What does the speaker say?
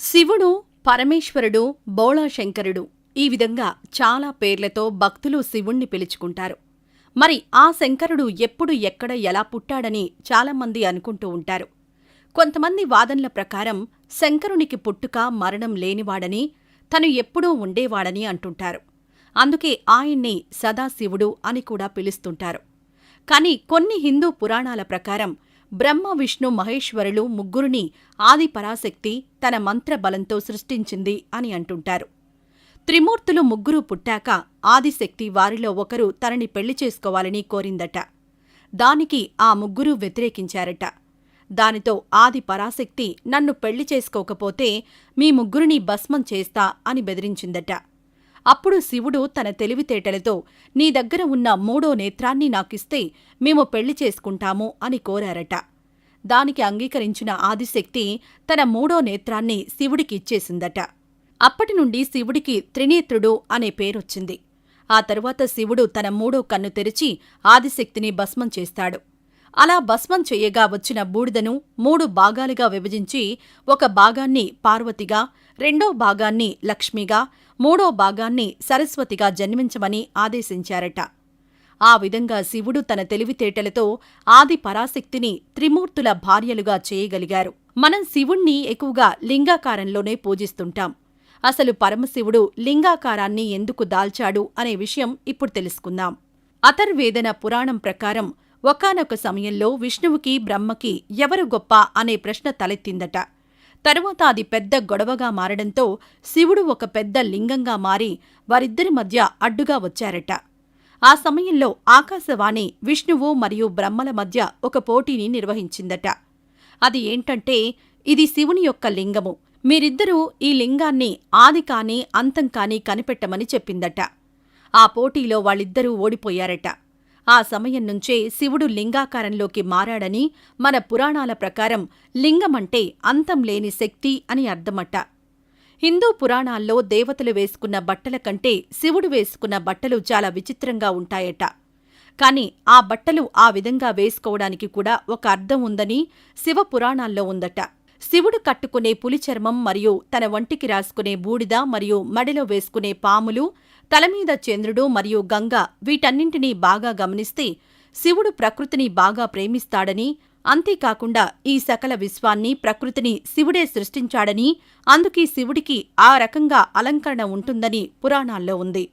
శివుడు పరమేశ్వరుడు బోళాశంకరుడు ఈ విధంగా చాలా పేర్లతో భక్తులు శివుణ్ణి పిలుచుకుంటారు. మరి ఆ శంకరుడు ఎప్పుడు ఎక్కడ ఎలా పుట్టాడని చాలామంది అనుకుంటూ ఉంటారు. కొంతమంది వాదనల ప్రకారం శంకరునికి పుట్టుక మరణం లేనివాడని తను ఎప్పుడూ ఉండేవాడని అంటుంటారు. అందుకే ఆయన్ని సదాశివుడు అని కూడా పిలుస్తుంటారు. కాని కొన్ని హిందూ పురాణాల ప్రకారం బ్రహ్మ విష్ణు మహేశ్వరులు ముగ్గురిని ఆది పరాశక్తి తన మంత్రబలంతో సృష్టించింది అని అంటుంటారు. త్రిమూర్తులు ముగ్గురు పుట్టాక ఆదిశక్తి వారిలో ఒకరు తనని పెళ్ళి చేసుకోవాలని కోరిందట. దానికి ఆ ముగ్గురు వ్యతిరేకించారట. దానితో ఆది పరాశక్తి నన్ను పెళ్ళి చేసుకోకపోతే మీ ముగ్గురిని భస్మం చేస్తా అని బెదిరించిందట. అప్పుడు శివుడు తన తెలివితేటలతో నీ దగ్గర ఉన్న మూడో నేత్రాన్ని నాకిస్తే మేము పెళ్ళి చేసుకుంటాము అని కోరారట. దానికి అంగీకరించిన ఆదిశక్తి తన మూడో నేత్రాన్ని శివుడికిచ్చేసిందట అప్పటి నుండి శివుడికి త్రినేత్రుడు అనే పేరొచ్చింది. ఆ తరువాత శివుడు తన మూడో కన్ను తెరిచి ఆదిశక్తిని భస్మం చేస్తాడు. అలా భస్మం చెయ్యగా వచ్చిన బూడిదను మూడు భాగాలుగా విభజించి ఒక భాగాన్ని పార్వతిగా రెండో భాగాన్ని లక్ష్మిగా మూడో భాగాన్ని సరస్వతిగా జన్మించమని ఆదేశించారట. ఆ విధంగా శివుడు తన తెలివితేటలతో ఆది పరాశక్తిని త్రిమూర్తుల భార్యలుగా చేయగలిగారు. మనం శివుణ్ణి ఎక్కువగా లింగాకారంలోనే పూజిస్తుంటాం. అసలు పరమశివుడు లింగాకారాన్ని ఎందుకు దాల్చాడు అనే విషయం ఇప్పుడు తెలుసుకుందాం. అథర్వేదన పురాణం ప్రకారం ఒకానొక సమయంలో విష్ణువుకి బ్రహ్మకి ఎవరు గొప్ప అనే ప్రశ్న తలెత్తిందట. తరువాత అది పెద్ద గొడవగా మారడంతో శివుడు ఒక పెద్ద లింగంగా మారి వారిద్దరి మధ్య అడ్డుగా వచ్చారట. ఆ సమయంలో ఆకాశవాణి విష్ణువు మరియు బ్రహ్మల మధ్య ఒక పోటీని నిర్వహించిందట. అది ఏంటంటే ఇది శివుని యొక్క లింగము. మీరిద్దరూ ఈ లింగాన్ని ఆది కానీ అంతం కానీ కనిపెట్టమని చెప్పిందట. ఆ పోటీలో వాళ్ళిద్దరూ ఓడిపోయారట. ఆ సమయం నుంచే శివుడు లింగాకారంలోకి మారాడని మన పురాణాల ప్రకారం లింగమంటే అంతం లేని శక్తి అని అర్థమట. హిందూ పురాణాల్లో దేవతలు వేసుకున్న బట్టల కంటే శివుడు వేసుకున్న బట్టలు చాలా విచిత్రంగా ఉంటాయట. కాని ఆ బట్టలు ఆ విధంగా వేసుకోవడానికి కూడా ఒక అర్థం ఉందని శివ పురాణాల్లో ఉందట. శివుడు కట్టుకునే పులి చర్మం మరియు తన వంటికి రాసుకునే బూడిద మరియు మడిలో వేసుకునే పాములు తలమీద చంద్రుడు మరియు గంగ వీటన్నింటినీ బాగా గమనిస్తే శివుడు ప్రకృతిని బాగా ప్రేమిస్తాడని అంతేకాకుండా ఈ సకల విశ్వాన్ని ప్రకృతిని శివుడే సృష్టించాడని అందుకీ శివుడికి ఆ రకంగా అలంకరణ ఉంటుందని పురాణాల్లో ఉంది.